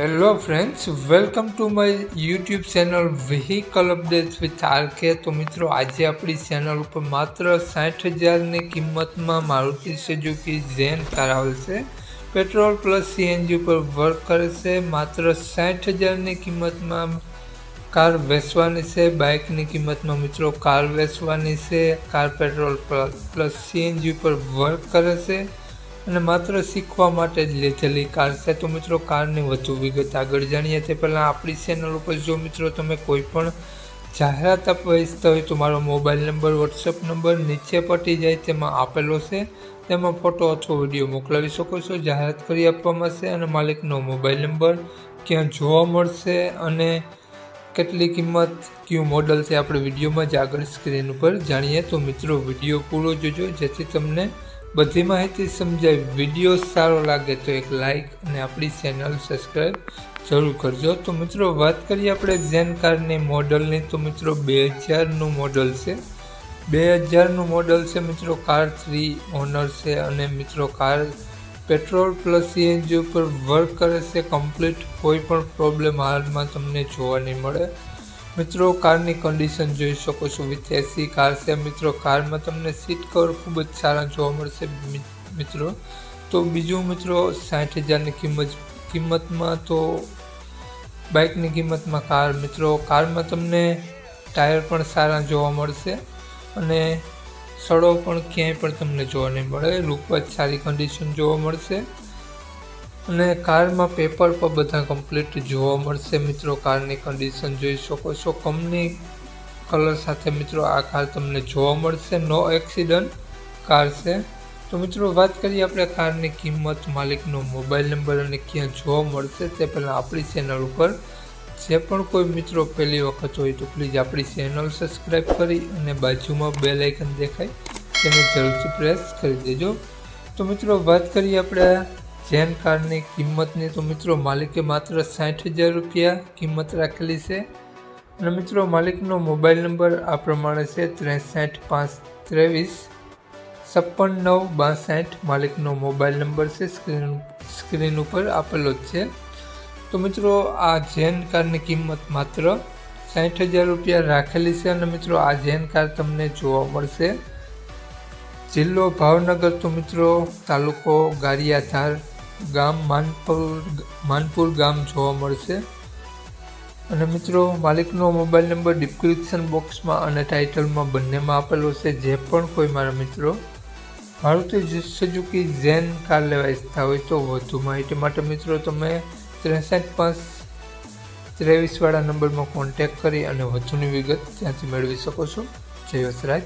Hello friends welcome to my YouTube channel vehicle updates with RK તો મિત્રો, આજે આપણી ચેનલ ઉપર માત્ર સાઠ હજારની કિંમતમાં મારુતિ સુઝુકી ઝેન કાર આવશે. પેટ્રોલ પ્લસ સીએનજી ઉપર વર્ક કરે છે માત્ર સાઠ હજારની કિંમતમાં કાર વેચવાની છે. બાઇકની કિંમતમાં મિત્રો કાર વેચવાની છે. કાર પેટ્રોલ પ્લસ સીએનજી ઉપર વર્ક કરે છે અને માત્ર શીખવા માટે જ લીધેલી કાર છે. તો મિત્રો, કારની વધુ વિગત આગળ જાણીએ તે પહેલાં આપણી ચેનલ ઉપર જો મિત્રો તમે કોઈ પણ જાહેરાત આપવા ઈચ્છતા હોય તો મારો મોબાઈલ નંબર વોટ્સઅપ નંબર નીચે પટી જાય, તેમાં આપેલો છે. તેમાં ફોટો અથવા વીડિયો મોકલાવી શકો છો. જાહેરાત કરી આપવામાં આવશે અને માલિકનો મોબાઈલ નંબર ક્યાં જોવા મળશે અને કેટલી કિંમત, કયું મોડલ છે, આપણે વિડીયોમાં જ આગળ સ્ક્રીન ઉપર જાણીએ. તો મિત્રો, વીડિયો પૂરો જોજો. જેથી તમને બધી માહિતી સમજાય વીડિયો સારો લાગે તો એક લાઈક અને આપણી ચેનલ સબસ્ક્રાઈબ જરૂર કરજો. તો મિત્રો, વાત કરીએ આપણે ઝેન કારની મોડલની. તો મિત્રો, બે હજારનું મોડલ છે. બે હજારનું મોડલ છે મિત્રો, કાર થ્રી ઓનર છે અને મિત્રો, કાર પેટ્રોલ પ્લસ સીએનજી ઉપર વર્ક કરે છે. કમ્પ્લીટ કોઈ પણ પ્રોબ્લેમ હાલમાં તમને જોવા નહીં મળે. મિત્રો, કારની કન્ડિશન જોઈ શકો છો. વિથ એસી કાર છે. મિત્રો, કારમાં તમને સીટ કવર ખૂબ જ સારા જોવા મળશે મિત્રો. તો બીજું, મિત્રો, સાઠ હજારની કિંમત, કિંમતમાં તો બાઇકની કિંમતમાં કાર, મિત્રો. કારમાં તમને ટાયર પણ સારા જોવા મળશે અને સડો પણ ક્યાંય પણ તમને જોવા નહીં મળે. રૂપ જ સારી કન્ડિશન જોવા મળશે. અને કારમાં પેપર પર બધા કમ્પ્લીટ જોવા મળશે. મિત્રો, કારની કન્ડિશન જોઈ શકો છો. કંપની કલર સાથે મિત્રો આ કાર તમને જોવા મળશે. નો એક્સિડન્ટ કાર છે. તો મિત્રો, વાત કરીએ આપણે કારની કિંમત, માલિકનો મોબાઈલ નંબર અને ક્યાં જોવા મળશે તે પહેલાં આપણી ચેનલ ઉપર. જે પણ કોઈ મિત્રો પહેલી વખત હોય તો પ્લીઝ આપણી ચેનલ સબસ્ક્રાઈબ કરી અને બાજુમાં બે લાઇકન દેખાય. તેને જરૂરથી પ્રેસ કરી દેજો. તો મિત્રો, વાત કરીએ આપણે જેન કારની કિંમતની તો મિત્રો માલિકે માત્ર સાઠ હજાર રૂપિયા કિંમત રાખેલી છે. અને મિત્રો માલિકનો મોબાઈલ નંબર આ પ્રમાણે છે ત્રેસઠ પાંચ ત્રેવીસ છપ્પન નવ બાસઠ. માલિકનો મોબાઈલ નંબર છે સ્ક્રીન સ્ક્રીન ઉપર આપેલો જ છે. તો મિત્રો આ જેન કારની કિંમત માત્ર સાઠ હજાર રૂપિયા રાખેલી છે અને મિત્રો આ જેન કાર તમને જોવા મળશે. જિલ્લો ભાવનગર તો મિત્રો તાલુકો ગારિયાધાર ગામ માનપુર માનપુર ગામ જોવા મળશે. અને મિત્રો, માલિકનો મોબાઈલ નંબર ડિસ્ક્રિપ્શન બોક્સમાં અને ટાઇટલમાં બંનેમાં આપેલો છે, જે પણ કોઈ મારા મિત્રો. મારુતિ સુઝુકી ઝેન કાર લેવા ઈચ્છતા હોય તો વધુ માહિતી માટે મિત્રો, તમે ત્રેસઠ પાંચ ત્રેવીસવાળા નંબરમાં કોન્ટેક કરી અને વધુની વિગત ત્યાંથી મેળવી શકો છો. જય વસરાજ.